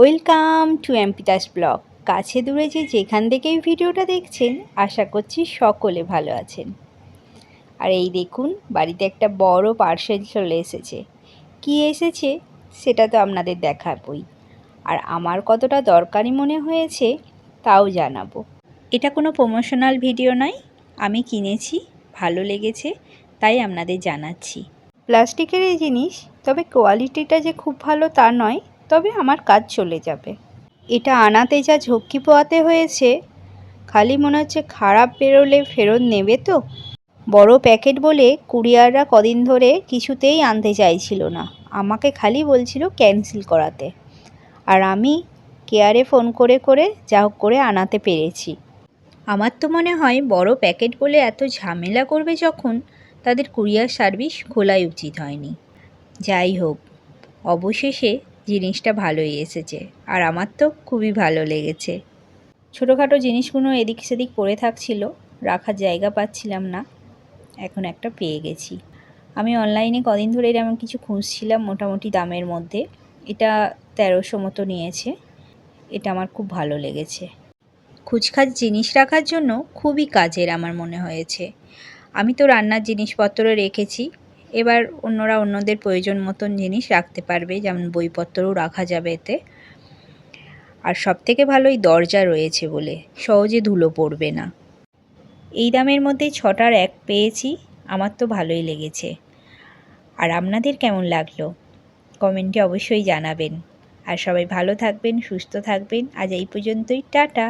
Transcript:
Welcome to এমপিতাস blog. কাছে দূরে যে যেখান থেকেই ভিডিওটা দেখছেন, আশা করছি সকলে ভালো আছেন। আর এই দেখুন, বাড়িতে একটা বড় পার্সেল চলে এসেছে। কি এসেছে সেটা তো আপনাদের দেখাবই। আর আমার কতটা দরকারি মনে হয়েছে তাও জানাব। এটা কোনো প্রমোশনাল ভিডিও নয়। আমি কিনেছি, ভালো লেগেছে, তাই আপনাদের জানাচ্ছি। প্লাস্টিকের এই জিনিস, তবে কোয়ালিটিটা যে খুব ভালো তা নয়। তবে আমার কাজ চলে যাবে। এটা আনাতে যা ঝক্কি পোয়াতে হয়েছে, খালি মনে হচ্ছে খারাপ বেরোলে ফেরত নেবে তো। বড় প্যাকেট বলে কুরিয়াররা কদিন ধরে কিছুতেই আনতে চাইছিল না। আমাকে খালি বলছিল ক্যান্সেল করাতে। আর আমি কেয়ারে ফোন করে করে যা হোক করে আনাতে পেরেছি। আমার তো মনে হয় বড় প্যাকেট বলে এত ঝামেলা করবে যখন তাদের কুরিয়ার সার্ভিস খোলাই উচিত হয়নি। যাই হোক, অবশেষে জিনিসটা ভালোই এসেছে। আর আমার তো খুবই ভালো লেগেছে। ছোটোখাটো জিনিসগুলো এদিক সেদিক পড়ে থাকছিল, রাখার জায়গা পাচ্ছিলাম না। এখন একটা পেয়ে গেছি। আমি অনলাইনে কদিন ধরে এরকম কিছু খুঁজছিলাম মোটামুটি দামের মধ্যে। এটা তেরোশো মতো নিয়েছে। এটা আমার খুব ভালো লেগেছে। খুচখাচ জিনিস রাখার জন্য খুবই কাজের আমার মনে হয়েছে। আমি তো রান্নার জিনিসপত্র রেখেছি এবার অন্যরা অন্যদের প্রয়োজন মতন জিনিস রাখতে পারবে, যেমন বইপত্রও রাখা যাবে এতে। আর সব থেকে ভালো এই দরজা রয়েছে বলে, সহজে ধুলো পড়বে না। এই দামের মধ্যে ছটার এক পেয়েছি, আমার তো ভালোই লেগেছে। আর আপনাদের কেমন লাগল? কমেন্টে অবশ্যই জানাবেন। আর সবাই ভালো থাকবেন, সুস্থ থাকবেন, আজ এই পর্যন্তই, টাটা!